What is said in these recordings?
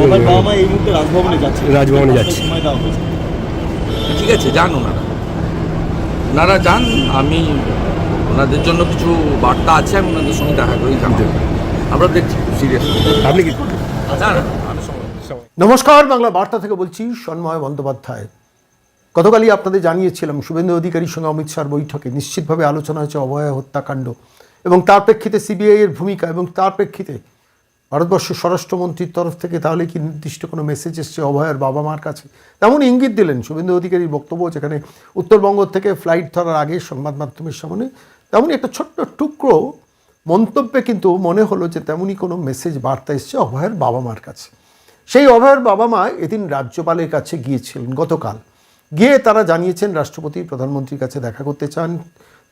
যাচ্ছে আমার বাবা মা এই মুহূর্তে রাজভবনে যাচ্ছে। রাজভবনে যাচ্ছে। সময় দেওয়া হয়েছে। ঠিক আছে যান ওনারা। ওনারা যান আমি ওনাদের জন্য কিছু বার্তা আছে আমি ওনাদের সঙ্গে দেখা করেই জানতে আমরা দেখছি সিরিয়াসলি আপনি কি নমস্কার বাংলা বার্তা থেকে বলছি সন্ময় বন্দ্যোপাধ্যায়। গতকালই আপনাদের জানিয়েছিলাম শুভেন্দু অধিকারীর সঙ্গে অমিত শাহর বৈঠকে নিশ্চিতভাবে আলোচনা হয়েছে অভয়া হত্যাকাণ্ড এবং তার প্রেক্ষিতে সিবিআই এর ভূমিকা এবং তার প্রেক্ষিতে ভারতবর্ষের স্বরাষ্ট্রমন্ত্রীর তরফ থেকে তাহলে কি নির্দিষ্ট কোনো মেসেজ এসছে অভয়ের বাবা মার কাছে? তেমন ইঙ্গিত দিলেন শুভেন্দু অধিকারীর বক্তব্য, যেখানে উত্তরবঙ্গ থেকে ফ্লাইট ধরার আগে সংবাদ মাধ্যমের সামনে তেমনই একটা ছোট্ট টুকরো মন্তব্যে কিন্তু মনে হলো যে তেমনই কোনো মেসেজ বার্তা এসছে অভয়ের বাবা মার কাছে। সেই অভয়ের বাবা মা এদিন রাজ্যপালের কাছে গিয়েছিলেন গতকাল। গিয়ে তারা জানিয়েছেন, রাষ্ট্রপতি প্রধানমন্ত্রীর কাছে দেখা করতে চান।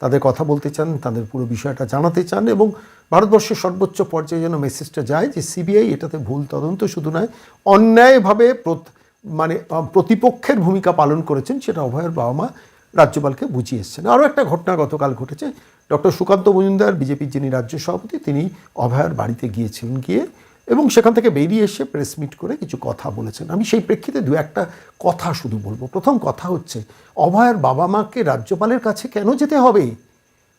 তাদের কথা বলতে চান, তাদের পুরো বিষয়টা জানাতে চান এবং ভারতবর্ষের সর্বোচ্চ পর্যায়ে যেন মেসেজটা যায় যে সিবিআই এটাতে ভুল তদন্ত শুধু নয়, অন্যায়ভাবে মানে প্রতিপক্ষের ভূমিকা পালন করেছেন সেটা অভয়ের বাবা মা রাজ্যপালকে বুঝিয়ে এসছেন। আরও একটা ঘটনা গতকাল ঘটেছে, ডক্টর সুকান্ত মজুমদার, বিজেপির যিনি রাজ্য সভাপতি, তিনি অভয়ার বাড়িতে গিয়েছিলেন গিয়ে এবং সেখান থেকে বেরিয়ে এসে প্রেস মিট করে কিছু কথা বলেছেন। আমি সেই প্রেক্ষিতে দু একটা কথা শুধু বলব। প্রথম কথা হচ্ছে, অভয়ের বাবা মাকে রাজ্যপালের কাছে কেন যেতে হবে?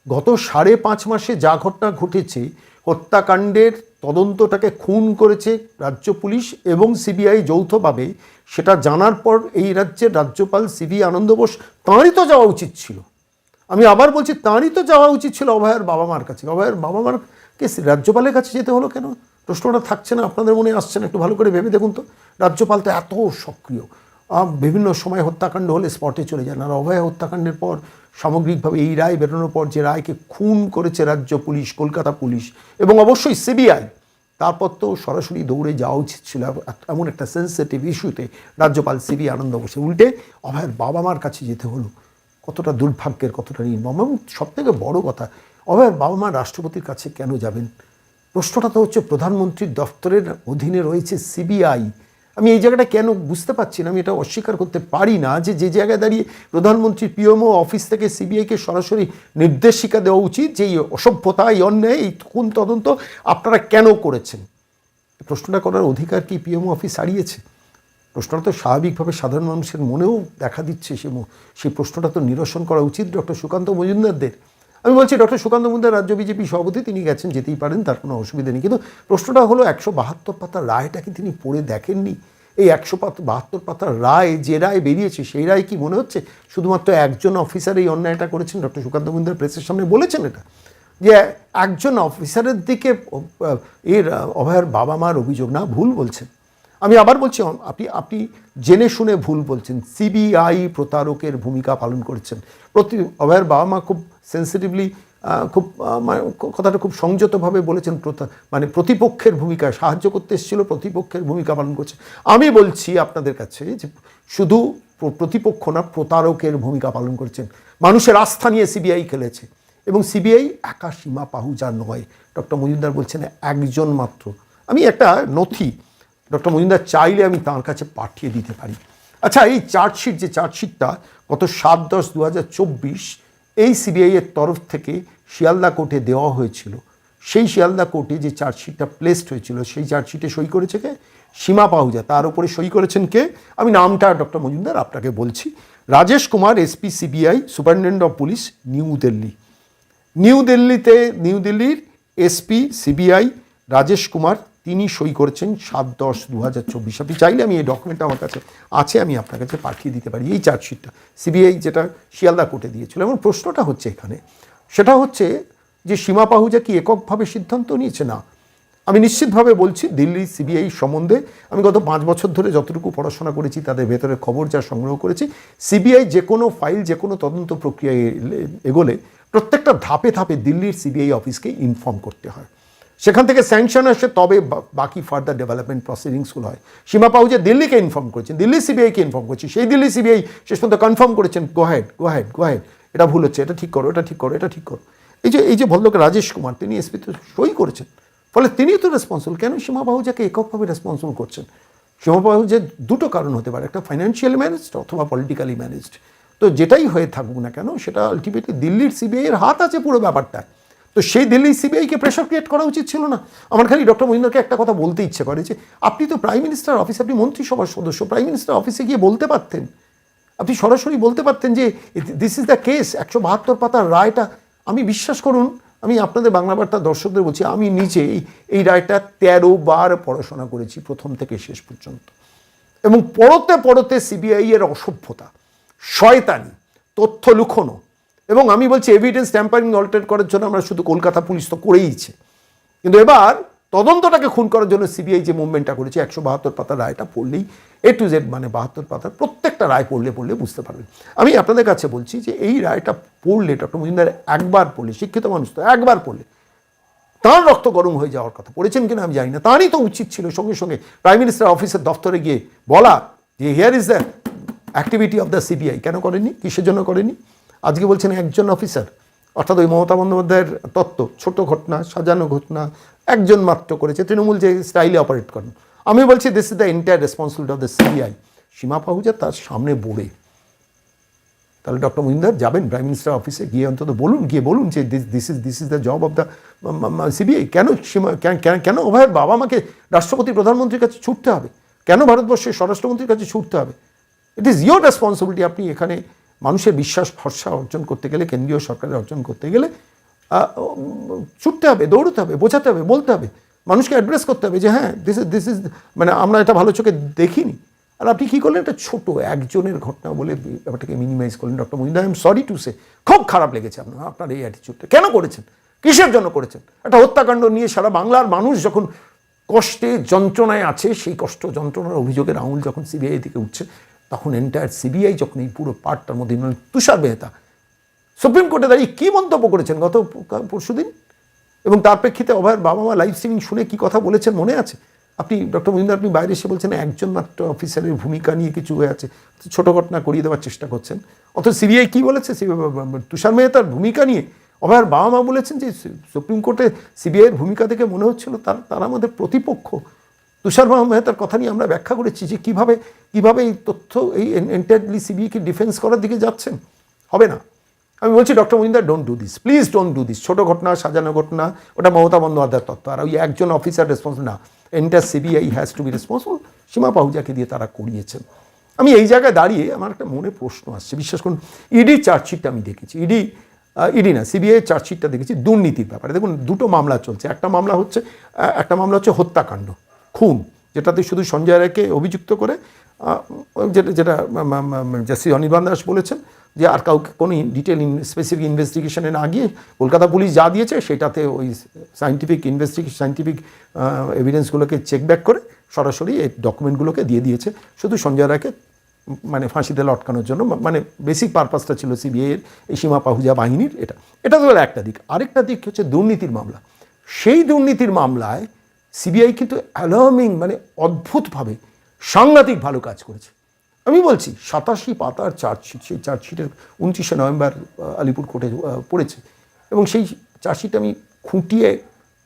গত সাড়ে পাঁচ মাসে যা ঘটনা ঘটেছে, হত্যাকাণ্ডের তদন্তটাকে খুন করেছে রাজ্য পুলিশ এবং সিবিআই যৌথভাবে। সেটা জানার পর এই রাজ্যের রাজ্যপাল সিবি আনন্দ বোস তাঁরই তো যাওয়া উচিত ছিল। আমি আবার বলছি, তাঁরই তো যাওয়া উচিত ছিল অভয়ের বাবা মার কাছে। অভয়ের বাবা মারকে রাজ্যপালের কাছে যেতে হলো কেন? প্রশ্নটা থাকছে না, আপনাদের মনে আসছে না, একটু ভালো করে ভেবে দেখুন তো। রাজ্যপাল তো এত সক্রিয়। বিভিন্ন সময় হত্যাকাণ্ড হলে স্পটে চলে যান। আর অভয় হত্যাকাণ্ডের পর সামগ্রিকভাবে এই রায় বেরোনোর পর যে রায়কে খুন করেছে রাজ্য পুলিশ, কলকাতা পুলিশ এবং অবশ্যই সিবিআই, তারপর তো সরাসরি দৌড়ে যাওয়া উচিত ছিল। এমন একটা সেন্সিটিভ ইস্যুতে রাজ্যপাল সিবি আনন্দ বসে। উল্টে অভয়ের বাবা মার কাছে যেতে হলো। কতটা দুর্ভাগ্যের, কতটা নির্মম। এবং সব থেকে বড় কথা, অভয়ের বাবা মা রাষ্ট্রপতির কাছে কেন যাবেন? প্রশ্নটা তো হচ্ছে প্রধানমন্ত্রীর দফতরের অধীনে রয়েছে সিবিআই। আমি এই জায়গাটা কেন বুঝতে পারছি না, আমি এটা অস্বীকার করতে পারি না যে যে জায়গায় দাঁড়িয়ে প্রধানমন্ত্রীর পিএমও অফিস থেকে সিবিআইকে সরাসরি নির্দেশিকা দেওয়া উচিত যে এই অসভ্যতা, এই অন্যায়, এই খুন তদন্ত আপনারা কেন করেছেন? প্রশ্নটা করার অধিকার কি পিএমও অফিস হারিয়েছে? প্রশ্নটা তো স্বাভাবিকভাবে সাধারণ মানুষের মনেও দেখা দিচ্ছে সে সেই প্রশ্নটা তো নিরসন করা উচিত ডক্টর সুকান্ত মজুমদারদের। আমি বলছি ডক্টর সুকান্ত মজুমদার রাজ্য বিজেপি সভাপতি, তিনি গেছেন, যেতেই পারেন, তার কোনো অসুবিধা নেই। কিন্তু প্রশ্নটা হলো, একশো বাহাত্তর পাতার রায়টাকে তিনি পড়ে দেখেননি? এই একশো বাহাত্তর পাতার রায়, যে রায় বেরিয়েছে, সেই রায় কি মনে হচ্ছে? শুধুমাত্র একজন অফিসার এই অন্যায়টা করেছেন, ডক্টর সুকান্ত মজুমদার প্রেসের সামনে বলেছেন এটা? যে একজন অফিসারের দিকে এর অভয়ের বাবা মার অভিযোগ, না, ভুল বলছেন। আমি আবার বলছি, আপনি আপনি জেনে শুনে ভুল বলছেন। সিবিআই প্রতারকের ভূমিকা পালন করেছেন। প্রতি, অভয়ের বাবা মা খুব সেন্সিটিভলি খুব কথাটা খুব সংযতভাবে বলেছেন মানে প্রতিপক্ষের ভূমিকা, সাহায্য করতে এসেছিল, প্রতিপক্ষের ভূমিকা পালন করছে। আমি বলছি আপনাদের কাছে যে শুধু প্রতিপক্ষ না, প্রতারকের ভূমিকা পালন করছেন। মানুষের আস্থা নিয়ে সিবিআই খেলেছে। এবং সিবিআই একা সীমা পাহুজা নয়। ডক্টর মজুমদার বলছেন একজন মাত্র। আমি একটা নথি ডক্টর মজুমদার চাইলে আমি তার কাছে পাঠিয়ে দিতে পারি। আচ্ছা এই চার্জশিট, যে চার্জশিটটা গত সাত দশ দু এই সিবিআই এর তরফ থেকে শিয়ালদা কোর্টে দেওয়া হয়েছিল। সেই শিয়ালদা কোর্টে যে চার্জশিটটা প্লেসড হয়েছিল, সেই চার্জশিটে সই করেছে কে? সীমা পাহুজা। তার উপরে সই করেছেন কে? আমি নামটা ডক্টর মজুমদার আপনাকে বলছি। Rajesh Kumar SP CBI superintendent of police new Delhi new দিল্লিতে নিউ দিল্লির এসপি সিবিআই রাজেশ কুমার তিনি সই করেছেন সাত দশ দু হাজার চব্বিশ। আপনি চাইলে আমি এই ডকুমেন্টটা আমার কাছে আছে, আমি আপনার কাছে পাঠিয়ে দিতে পারি। এই চার্জশিটটা, সিবিআই যেটা শিয়ালদা কোর্টে দিয়েছিল। এবং প্রশ্নটা হচ্ছে এখানে, সেটা হচ্ছে যে সীমা পাহুজা কি এককভাবে সিদ্ধান্ত নিয়েছে? না। আমি নিশ্চিতভাবে বলছি, দিল্লি সিবিআই সম্বন্ধে আমি গত পাঁচ বছর ধরে যতটুকু পড়াশোনা করেছি, তাদের ভেতরে খবর যা সংগ্রহ করেছি, সিবিআই যে কোনো ফাইল, যে কোনো তদন্ত প্রক্রিয়ায় এগোলে প্রত্যেকটা ধাপে ধাপে দিল্লির সিবিআই অফিসকে ইনফর্ম করতে হয়। সেখান থেকে স্যাংশন আসে, তবে বাকি ফার্দার ডেভেলপমেন্ট প্রসিডিংসগুলো হয়। সীমা পাহুজা দিল্লিকে ইনফর্ম করেছেন, দিল্লি সিবিআইকে ইনফর্ম করছে, সেই দিল্লি সিবিআই শেষ পর্যন্ত কনফার্ম করেছেন গোহেড গোহেড গোহেড এটা ভুল হচ্ছে, এটা ঠিক করো, এটা ঠিক করো, এটা ঠিক করো। এই যে এই যে ভদ্রলোক রাজেশ কুমার, তিনি এসপিতে সই করেছেন, ফলে তিনি তো রেসপন্সিবল কেন সীমা বাহুজাকে এককভাবে রেসপন্সিবল করছেন? সীমা বাহুজের দুটো কারণ হতে পারে, একটা ফাইন্যান্সিয়ালি ম্যানেজড অথবা পলিটিক্যালি ম্যানেজড তো যেটাই হয়ে থাকুক না কেন, সেটা আলটিমেটলি দিল্লির সিবিআই এর হাত আছে পুরো ব্যাপারটা তো সেই দিল্লি সিবিআইকে প্রেশার ক্রিয়েট করা উচিত ছিল না। আমার খালি ডক্টর মহিন্দারকে একটা কথা বলতে ইচ্ছে করে যে, আপনি তো প্রাইম মিনিস্টার অফিস আপনি মন্ত্রিসভার সদস্য প্রাইম মিনিস্টার অফিসে গিয়ে বলতে পারতেন। আপনি সরাসরি বলতে পারতেন যে দিস ইজ দ্য কেস একশো বাহাত্তর পাতার রায়টা। আমি বিশ্বাস করুন, আমি আপনাদের বাংলা বার্তা দর্শকদের বলছি, আমি নিজে এই- রায়টা তেরো বার পড়াশোনা করেছি, প্রথম থেকে শেষ পর্যন্ত। এবং পড়তে পড়তে সিবিআই এর অসভ্যতা, শয়তানি, তথ্য লুকোনো এবং আমি বলছি এভিডেন্স ট্যাম্পারিং অল্টার করার জন্য আমরা শুধু কলকাতা পুলিশ তো করেইছে কিন্তু এবার তদন্তটাকে খুন করার জন্য সিবিআই যে মুভমেন্টটা করেছে, একশো বাহাত্তর পাতার রায়টা পড়লেই এ টু জেড মানে বাহাত্তর পাতার প্রত্যেকটা রায় পড়লে পড়লে বুঝতে পারবেন। আমি আপনাদের কাছে বলছি যে এই রায়টা পড়লে, ডক্টর মজুমদার একবার পড়লে, শিক্ষিত মানুষ তো একবার পড়লে, তার রক্ত গরম হয়ে যাওয়ার কথা পড়েছেন কিনা আমি জানি না, তারই তো উচিত ছিল সঙ্গে সঙ্গে প্রাইম মিনিস্টার অফিসের দফতরে গিয়ে বলা যে here is the activity of the CBI কেন করেনি কিসের জন্য করেনি আজকে বলছেন একজন অফিসার। অর্থাৎ ওই মমতা বন্দ্যোপাধ্যায়ের তত্ত্ব, ছোট ঘটনা, সাজানো ঘটনা, একজন মাত্র করেছে। তৃণমূল যে স্টাইলে অপারেট করেন। আমি বলছি this is the entire responsibility of the CBI Seema Pahuja তার সামনে বোড়ে। তাহলে ডক্টর মহিন্দার যাবেন প্রাইম মিনিস্টার অফিসে গিয়ে অন্তত বলুন, গিয়ে বলুন যে this is this is the job of the CBI কেন সীমা- কেন- অভয়ের বাবা মাকে রাষ্ট্রপতি, প্রধানমন্ত্রীর কাছে ছুটতে হবে? কেন ভারতবর্ষের স্বরাষ্ট্রমন্ত্রীর কাছে ছুটতে হবে? ইট ইজ ইয়োর রেসপন্সিবিলিটি আপনি এখানে মানুষের বিশ্বাস, ভরসা অর্জন করতে গেলে, কেন্দ্রীয় সরকারের অর্জন করতে গেলে ছুটতে হবে, দৌড়তে হবে, বোঝাতে হবে, বলতে হবে। মানুষকে অ্যাড্রেস করতে হবে যে হ্যাঁ দিস ইজ দিস ইজ মানে আমরা এটা ভালো চোখে দেখিনি। আর আপনি কী করলেন? এটা ছোট একজনের ঘটনা বলে ব্যাপারটাকে মিনিমাইজ করলেন doctor Mahinda I am sorry to say খুব খারাপ লেগেছে আপনার আপনার এই অ্যাটিচিউডটা কেন করেছেন? কিসের জন্য করেছেন? একটা হত্যাকাণ্ড নিয়ে সারা বাংলার মানুষ যখন কষ্টে যন্ত্রণায় আছে, সেই কষ্ট যন্ত্রণার অভিযোগের আঙুল যখন সিবিআই থেকে উঠছে তখন এন্টায়ার সিবিআই যখন এই পুরো পার্টটার মধ্যে মানে তুষার মেহতা সুপ্রিম কোর্টে দাঁড়িয়ে কী মন্তব্য করেছেন গত পরশু দিন? এবং তার প্রেক্ষিতে অভয়ের বাবা মা লাইভ স্ট্রিমিং শুনে কি কথা বলেছেন মনে আছে? আপনি ডক্টর মহিন্দার আপনি বাইরে এসে বলছেন একজন মাত্র অফিসারের ভূমিকা নিয়ে কিছু হয়ে আছে, ছোট ঘটনা করিয়ে দেওয়ার চেষ্টা করছেন। অথচ সিবিআই কী বলেছে? তুষার মেহতার ভূমিকা নিয়ে অভয়ের বাবা মা বলেছেন যে সুপ্রিম কোর্টে সিবিআইয়ের ভূমিকা থেকে মনে হচ্ছিল তার, তারা আমাদের প্রতিপক্ষ তুষার মেহতার কথা নিয়ে আমরা ব্যাখ্যা করেছি যে কীভাবে কীভাবে এই তথ্য, এই এন্টায়ারলি সিবিআইকে ডিফেন্স করার দিকে যাচ্ছেন? হবে না। আমি বলছি doctor Mahinder don't do this please don't do this ছোটো ঘটনা, সাজানো ঘটনা, ওটা মমতা বন্দ্যোপাধ্যায়ের তত্ত্ব। আর ওই একজন অফিসার রেসপন্স না। Entire CBI has to be responsible Seema পাহুজাকে দিয়ে তারা করিয়েছেন। আমি এই জায়গায় দাঁড়িয়ে আমার একটা মনে প্রশ্ন আসছে। বিশ্বাস করুন ইডি চার্জশিটটা আমি দেখেছি। ইডি ইডি না সিবিআই চার্জশিটটা দেখেছি। দুর্নীতির ব্যাপারে। দেখুন, দুটো মামলা চলছে। একটা মামলা হচ্ছে একটা মামলা হচ্ছে হত্যাকাণ্ড। যেটাতে শুধু সঞ্জয় রায়কে অভিযুক্ত করে যেটা যেটা জাস্টিস অনির্বাণ দাস বলেছেন, যে আর কাউকে কোনো ডিটেল স্পেসিফিক ইনভেস্টিগেশনে না গিয়ে কলকাতা পুলিশ যা দিয়েছে, সেটাতে ওই সাইন্টিফিক ইনভেস্টিগেশন সাইন্টিফিক এভিডেন্সগুলোকে চেক ব্যাক করে সরাসরি এই ডকুমেন্টগুলোকে দিয়ে দিয়েছে। শুধু সঞ্জয় রায়কে মানে ফাঁসিতে লটকানোর জন্য মানে বেসিক পারপাসটা ছিল সিবিআইয়ের এই সীমা পাহুজা বাহিনীর এটা। এটা তো একটা দিক। আরেকটা দিক হচ্ছে দুর্নীতির মামলা। সেই দুর্নীতির মামলায় সিবিআই কিন্তু অ্যালার্মিং মানে অদ্ভুতভাবে সাংঘাতিক ভালো কাজ করেছে। আমি বলছি, সাতাশি পাতার চার্জশিট, সেই চার্জশিটের উনত্রিশে নভেম্বর আলিপুর কোর্টে পড়েছে। এবং সেই চার্জশিট আমি খুঁটিয়ে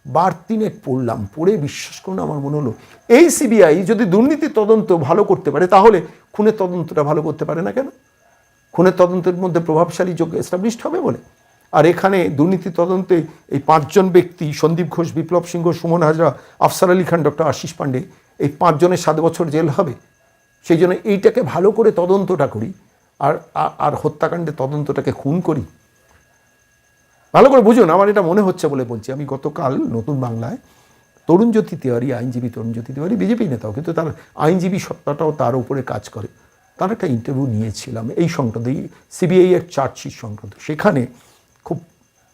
বার তিনেক পড়লাম, পড়ে বিশ্বাস করুন আমার মনে হলো, এই সিবিআই যদি দুর্নীতি তদন্ত ভালো করতে পারে, তাহলে খুনের তদন্তটা ভালো করতে পারে না কেন? খুনের তদন্তের মধ্যে প্রভাবশালী যোগ্য এস্টাবলিশড হবে বলে। আর এখানে দুর্নীতি তদন্তে এই পাঁচজন ব্যক্তি, সন্দীপ ঘোষ, বিপ্লব সিংহ, সুমন হাজরা, আফসার আলী খান, ডক্টর আশিস পান্ডে, এই পাঁচজনের সাত বছর জেল হবে। সেই জন্য এইটাকে ভালো করে তদন্তটা করি আর আর হত্যাকাণ্ডের তদন্তটাকে খুন করি। ভালো করে বুঝুন, আমার এটা মনে হচ্ছে বলে বলছি। আমি গতকাল নতুন বাংলায় তরুণ জ্যোতি তিওয়ারি, আইনজীবী তরুণ জ্যোতি তিওয়ারি, বিজেপি নেতাও, কিন্তু তার আইনজীবী সত্তাটাও তার উপরে কাজ করে। তার একটা ইন্টারভিউ নিয়েছিলাম, এই সংক্রান্ত, এই সিবিআই এর চার্জশিট সংক্রান্ত। সেখানে খুব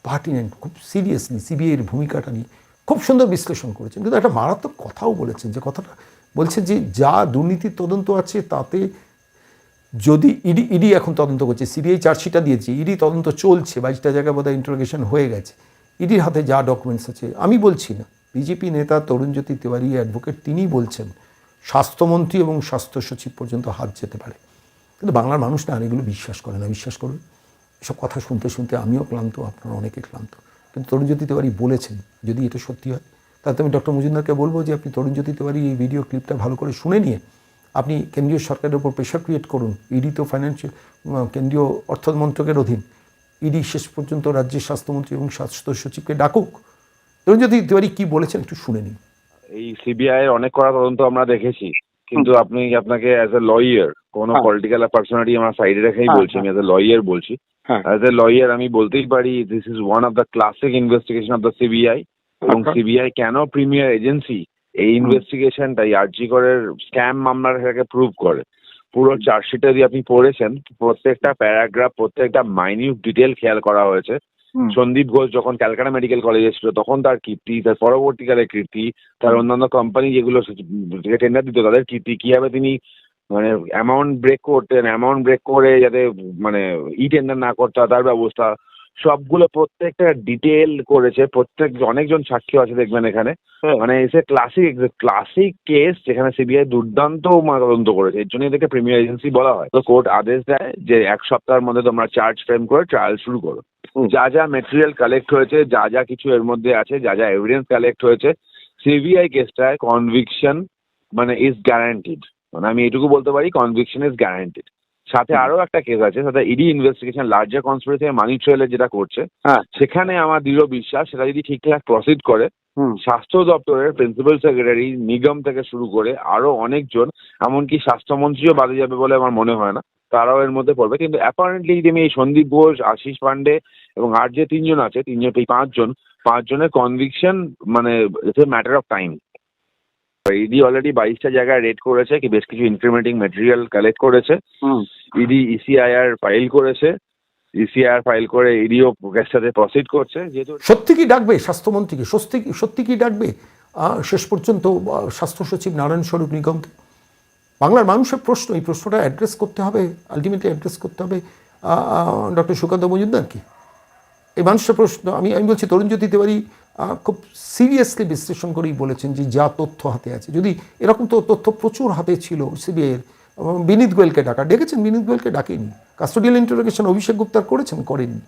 পার্টিনেন্ট খুব সিরিয়াসলি সিবিআইয়ের ভূমিকাটা নিয়ে খুব সুন্দর বিশ্লেষণ করেছেন। কিন্তু একটা মারাত্মক কথাও বলেছেন যে কথাটা বলছে যে যা দুর্নীতির তদন্ত আছে তাতে যদি ইডি ইডি এখন তদন্ত করছে সিবিআই চার্জশিটটা দিয়েছে, ইডি তদন্ত চলছে, বাইশটা জায়গায় বোধহয় ইন্টারোগেশন হয়ে গেছে। ইডির হাতে যা ডকুমেন্টস আছে, আমি বলছি না। বিজেপি নেতা তরুণজ্যোতি তিওয়ারি অ্যাডভোকেট তিনি বলছেন, স্বাস্থ্যমন্ত্রী এবং স্বাস্থ্য সচিব পর্যন্ত হাত যেতে পারে। কিন্তু বাংলার মানুষ না এগুলো বিশ্বাস করে না। বিশ্বাস করুন এসব কথা শুনতে শুনতে আমিও ক্লান্ত আপনারা অনেকে ক্লান্ত। কিন্তু তরুণজ্যোতি তিওয়ারি বলেছেন যদি এটা সত্যি হয় তাহলে আমি ডক্টর মজুমদারকে বলব যে আপনি তরুণজ্যোতি তিওয়ারি এই ভিডিও ক্লিপটা ভালো করে শুনে নিয়ে আপনি কেন্দ্রীয় সরকারের উপর প্রেশার ক্রিয়েট করুন। ইডি তো ফাইন্যান্সিয়াল কেন্দ্রীয় অর্থ মন্ত্রকের অধীন। ইডি শেষ পর্যন্ত রাজ্যের স্বাস্থ্যমন্ত্রী এবং স্বাস্থ্য সচিবকে ডাকুক। তরুণজ্যোতি তিওয়ারি কি বলেছেন একটু শুনে নিন। এই সিবিআই এর অনেক করা তদন্ত আমরা দেখেছি। কিন্তু আপনি আপনাকে অ্যাজ এ লয়ার কোনো। পলিটিক্যাল পার্সোনালিটি আমার সাইডে রেখেই হ্যাঁ, বলছি আমি অ্যাজ এ লয়ার বলছি। অ্যাজ এ লয়ার আমি বলতেই পারি this is one of the classic investigation of the CBI এবং। সিবিআই কেন প্রিমিয়ার এজেন্সি এই ইনভেস্টিগেশনটাই আরজি করের স্ক্যাম মামলাটাকে প্রুভ করে? পুরো চার্জশিটে যদি আপনি পড়েছেন প্রত্যেকটা প্যারাগ্রাফ প্রত্যেকটা মাইনিউট ডিটেল খেয়াল করা হয়েছে। সন্দীপ ঘোষ যখন ক্যালকাটা মেডিকেল কলেজে ছিল তখন তার কীর্তি তার পরবর্তীকালে কীর্তি তার অন্যান্য কোম্পানি যেগুলো টেন্ডার দিত তাদের কীর্তি কীভাবে তিনি মানে অ্যামাউন্ট ব্রেক করতেন অ্যামাউন্ট ব্রেক করে যাতে মানে ই টেন্ডার না করতে হয় তার ব্যবস্থা। সবগুলো প্রত্যেকটা ডিটেল করেছে প্রত্যেক অনেকজন সাক্ষী আছে দেখবেন এখানে। হ্যাঁ। মানে এসে ক্লাসিক ক্লাসিক কেস যেখানে সিবিআই দুর্দান্ত তদন্ত করেছে। এর জন্য এদেরকে প্রিমিয়ার এজেন্সি বলা হয়। তো কোর্ট আদেশ দেয় যে এক সপ্তাহের মধ্যে তোমরা চার্জ ফ্রেম করে ট্রায়াল শুরু করো। যা যা মেটেরিয়াল কালেক্ট হয়েছে যা যা কিছু এর মধ্যে আছে যা যা এভিডেন্স কালেক্ট হয়েছে সিবিআই কেসটায় কনভিকশন মানে ইজ গ্যারান্টিড মানে আমি এটুকু বলতে পারি কনভিকশন ইজ গ্যারান্টিড সাথে আরও একটা কেস আছে সাথে ED investigation larger conspiracy money ট্রেলের যেটা করছে হ্যাঁ। সেখানে আমার দৃঢ় বিশ্বাস সেটা যদি ঠিকঠাক প্রসিড করে স্বাস্থ্য দপ্তরের প্রিন্সিপাল সেক্রেটারি নিগম থেকে শুরু করে আরও অনেকজন এমনকি স্বাস্থ্যমন্ত্রীও বাদে যাবে বলে আমার মনে হয় না তারাও এর মধ্যে পড়বে। কিন্তু অ্যাপারেন্টলি যদি আমি এই সন্দীপ ঘোষ আশিস পান্ডে এবং আর যে তিনজন আছে তিনজন এই পাঁচজন পাঁচজনের কনভিকশন মানে it's a matter of time ED already বাইশটা জায়গায় রেড করেছে কি বেশ কিছু ইনক্রিমেন্টিং মেটেরিয়াল কালেক্ট করেছে। ইডি ইসিআইআর ফাইল করেছে। ইসিআইআর ফাইল করে ইডিও সাথে প্রসিড করছে যেহেতু সত্যি কি ডাকবে স্বাস্থ্যমন্ত্রীকে? সত্যি কি সত্যি কি ডাকবে? আহ, শেষ পর্যন্ত স্বাস্থ্য সচিব নারায়ণ স্বরূপ নিগমকে। বাংলার মানুষের প্রশ্ন এই প্রশ্নটা অ্যাড্রেস করতে হবে আলটিমেটলি অ্যাড্রেস করতে হবে ডক্টর সুকান্ত মজুমদারকে এই মানুষের প্রশ্ন আমি আমি বলছি তরুণজ্যোতি তিওয়ারি খুব সিরিয়াসলি বিশ্লেষণ করেই বলেছেন যে যা তথ্য হাতে আছে। যদি এরকম তো তথ্য প্রচুর হাতে ছিল সিবিআইয়ের বিনীত গোয়েলকে ডাকা। ডেকেছেন, বিনীত গোয়েলকে ডাকেনি। কাস্টোডিয়াল ইন্টারোগেশন অভিষেক গুপ্তার করেছেন, করেননি।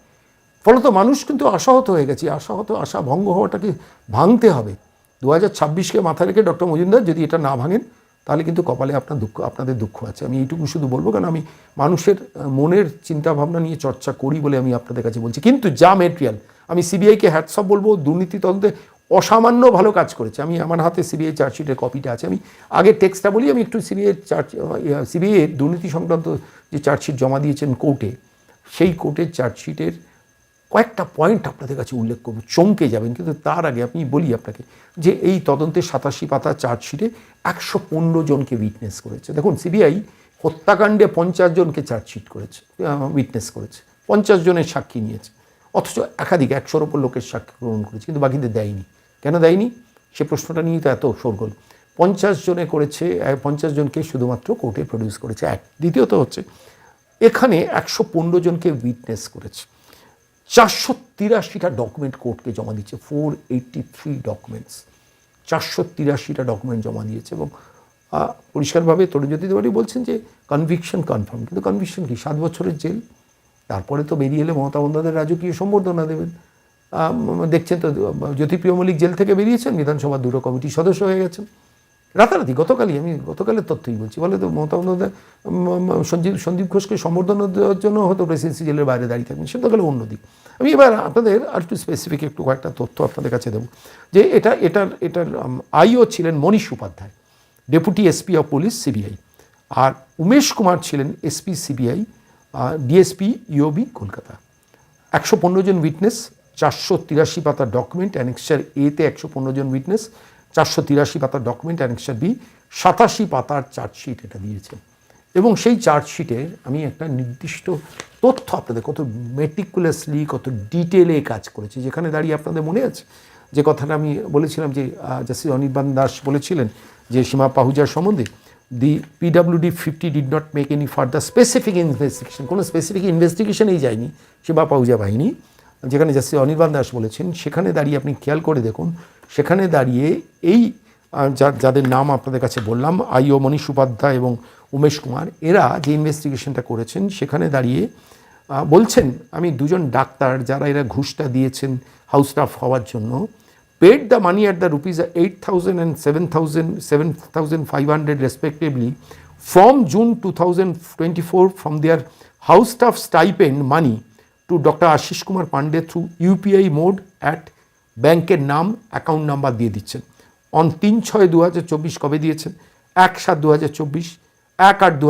ফলত মানুষ কিন্তু আশাহত হয়ে গেছে। আশাহত আশা ভঙ্গ হওয়াটাকে ভাঙতে হবে। দু হাজার ছাব্বিশকে মাথায় রেখে ডক্টর মজুমদার যদি এটা না ভাঙেন, তাহলে কিন্তু কপালে আপনার দুঃখ, আপনাদের দুঃখ আছে। আমি এইটুকু শুধু বলব, কারণ আমি মানুষের মনের চিন্তাভাবনা নিয়ে চর্চা করি বলে আমি আপনাদের কাছে বলছি। কিন্তু যা মেটেরিয়াল আমি সিবিআইকে হ্যাটসঅপ বলব, দুর্নীতি তদন্তে অসামান্য ভালো কাজ করেছে। আমি আমার হাতে সিবিআই চার্জশিটের কপিটা আছে। আমি আগে টেক্সটটা বলি, আমি একটু সিবিআই চার্জ সিবিআই দুর্নীতি সংক্রান্ত যে চার্জশিট জমা দিয়েছেন কোর্টে সেই কোর্টের চার্জশিটের কয়েকটা পয়েন্ট আপনাদের কাছে উল্লেখ করব। চমকে যাবেন, কিন্তু তার আগে আমি বলি আপনাকে যে এই তদন্তের সাতাশি পাতা চার্জশিটে একশো পনেরো জনকে উইটনেস করেছে। দেখুন সিবিআই হত্যাকাণ্ডে পঞ্চাশ জনকে চার্জশিট করেছে উইটনেস করেছে। পঞ্চাশ জনের সাক্ষী নিয়েছে। অথচ একাধিক একশোর ওপর লোকের সাক্ষী গ্রহণ করেছে, কিন্তু বাকিদের দেয়নি। কেন দেয়নি? সে প্রশ্নটা নিয়েই তো এত শোরগোল। পঞ্চাশ জনে করেছে পঞ্চাশ জনকে শুধুমাত্র কোর্টে প্রডিউস করেছে এক। দ্বিতীয়ত হচ্ছে, এখানে একশো পনেরো জনকে উইটনেস করেছে। চারশো তিরাশিটা ডকুমেন্ট কোর্টকে জমা দিচ্ছে ফোর এইটটি থ্রি ডকুমেন্টস চারশো তিরাশিটা ডকুমেন্ট জমা দিয়েছে এবং পরিষ্কারভাবে তরুণজ্যোতি তিওয়ারি বলছেন যে কনভিকশন কনফার্ম কিন্তু কনভিকশন কি? সাত বছরের জেল? তারপরে তো বেরিয়ে এলে মমতা বন্দ্যোপাধ্যায় রাজকীয় সম্বর্ধনা দেবেন। দেখছেন তো, জ্যোতিপ্রিয় মল্লিক জেল থেকে বেরিয়েছেন, বিধানসভার দুটো কমিটির সদস্য হয়ে গেছেন। রাতারাতি, গতকালই আমি গতকালের তথ্যই বলছি, বলে তো মমতা বন্দ্যোপাধ্যায় সঞ্জীব সন্দীপ ঘোষকে সম্বর্ধনা দেওয়ার জন্য হয়তো প্রেসিডেন্সি জেলের বাইরে দাঁড়িয়ে থাকবেন, সেটা গেলে অন্য দিক। আমি এবার আপনাদের আর একটু স্পেসিফিক একটু কয়েকটা তথ্য আপনাদের কাছে দেবো, যে এটা, এটার এটার আইও ছিলেন Manish Upadhyay, deputy SP of police, CBI, আর উমেশ কুমার ছিলেন SP, CBI DSP EOB Kolkata. একশো পনেরো জন উইটনেস চারশো তিরাশি পাতার ডকুমেন্ট অ্যানেক্সার এতে একশো পনেরো জন উইটনেস চারশো তিরাশি পাতার ডকুমেন্ট অ্যানেক্সার বি সাতাশি পাতার চার্জশিট এটা দিয়েছে। এবং সেই চার্জশিটের আমি একটা নির্দিষ্ট তথ্য আপনাদের, কত মেটিকুলাসলি কত ডিটেলে কাজ করেছি। যেখানে দাঁড়িয়ে আপনাদের মনে আছে? যে কথাটা আমি বলেছিলাম যে জাস্টিস অনির্বাণ দাস বলেছিলেন যে, সীমা পাহুজার সম্বন্ধে the PWD fifty did not make any further specific investigation কোনো স্পেসিফিক ইনভেস্টিগেশনেই যায়নি সীমা পাহুজা বাহিনী, যেখানে জাস্টিস অনির্বাণ দাস বলেছেন, সেখানে দাঁড়িয়ে আপনি খেয়াল করে দেখুন, সেখানে দাঁড়িয়ে এই যাদের নাম আপনাদের কাছে বললাম, আইও মনীষ উপাধ্যায় এবং উমেশ কুমার, এরা যে ইনভেস্টিগেশনটা করেছেন, সেখানে দাঁড়িয়ে বলছেন, আমি দুজন ডাক্তার যারা এরা ঘুষটা দিয়েছেন হাউস স্টাফ হওয়ার জন্য paid the money at the rupees 8,000 and 7,000, 7,500 respectively from June 2024 from their house staff stipend money to doctor Ashis Kumar Pandey through UPI mode at ব্যাংকের নাম অ্যাকাউন্ট নাম্বার দিয়ে দিচ্ছেন। অন তিন ছয় দু কবে দিয়েছেন? এক সাত দু এক আট দু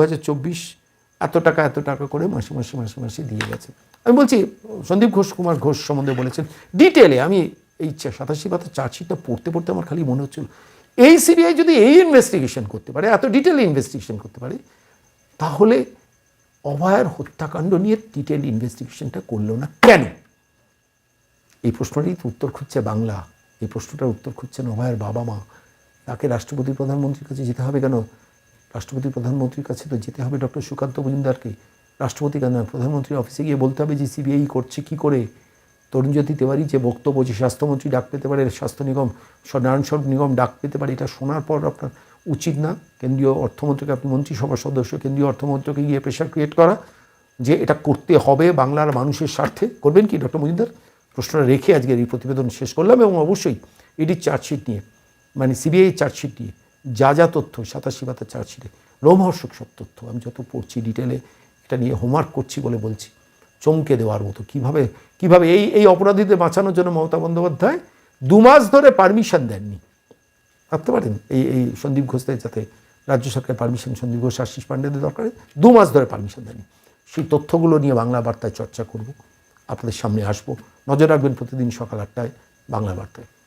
এত টাকা এত টাকা করে মাসে মাসে মাসে মাসে দিয়ে গেছে। আমি বলছি সন্দীপ ঘোষ কুমার ঘোষ সম্বন্ধে বলেছেন। ডিটেলে আমি এই সাতাশি পাতা চার্জশিটটা পড়তে পড়তে আমার খালি মনে হচ্ছিল। এই সিবিআই যদি এই ইনভেস্টিগেশন করতে পারে, এত ডিটেলে ইনভেস্টিগেশন করতে পারে, তাহলে অভয়ার হত্যাকাণ্ড নিয়ে ডিটেল ইনভেস্টিগেশনটা করল না কেন? এই প্রশ্নটাই তো উত্তর খুঁজছে বাংলা। এই প্রশ্নটার উত্তর খুঁজছেন অভয়ের বাবা মা। তাকে রাষ্ট্রপতি প্রধানমন্ত্রীর কাছে যেতে হবে কেন? রাষ্ট্রপতি প্রধানমন্ত্রীর কাছে তো যেতে হবে ডক্টর সুকান্ত মজুমদারকে। রাষ্ট্রপতি কেন? প্রধানমন্ত্রীর অফিসে গিয়ে বলতে হবে যে, সিবিআই করছে কি করে? তরুণজ্যোতি তেওয়ারি যে বক্তব্য, যে স্বাস্থ্যমন্ত্রী ডাক পেতে পারে, স্বাস্থ্য নিগম নারায়ণ নিগম ডাক পেতে পারে, এটা শোনার পর আপনার উচিত না। কেন্দ্রীয় অর্থমন্ত্রীকে, আপনি মন্ত্রিসভার সদস্য, কেন্দ্রীয় অর্থমন্ত্রকে গিয়ে প্রেশার ক্রিয়েট করা যে এটা করতে হবে বাংলার মানুষের স্বার্থে। করবেন কি, ডক্টর মজুমদার? প্রশ্নটা রেখে আজকের এই প্রতিবেদন শেষ করলাম এবং অবশ্যই ইডির চার্জশিট নিয়ে মানে সিবিআই চার্জশিট নিয়ে যা যা তথ্য, সাতাশি পাতা চার্জশিটে, রোমহর্ষক সব তথ্য, আমি যত পড়ছি ডিটেলে এটা নিয়ে হোমওয়ার্ক করছি বলে বলছি। চমকে দেওয়ার মতো। কীভাবে কীভাবে এই এই অপরাধীদের বাঁচানোর জন্য মমতা বন্দ্যোপাধ্যায় দু মাস ধরে পারমিশন দেননি। ভাবতে পারেন, এই এই সন্দীপ ঘোষদের যাতে রাজ্য সরকারের পারমিশন সন্দীপ ঘোষ, আশিস পাণ্ডেদের দরকার, দু মাস ধরে পারমিশন দেননি। সেই তথ্যগুলো নিয়ে বাংলা বার্তায় চর্চা করব। আপনাদের সামনে আসব। নজর রাখবেন প্রতিদিন সকাল আটটায় বাংলা বার্তায়।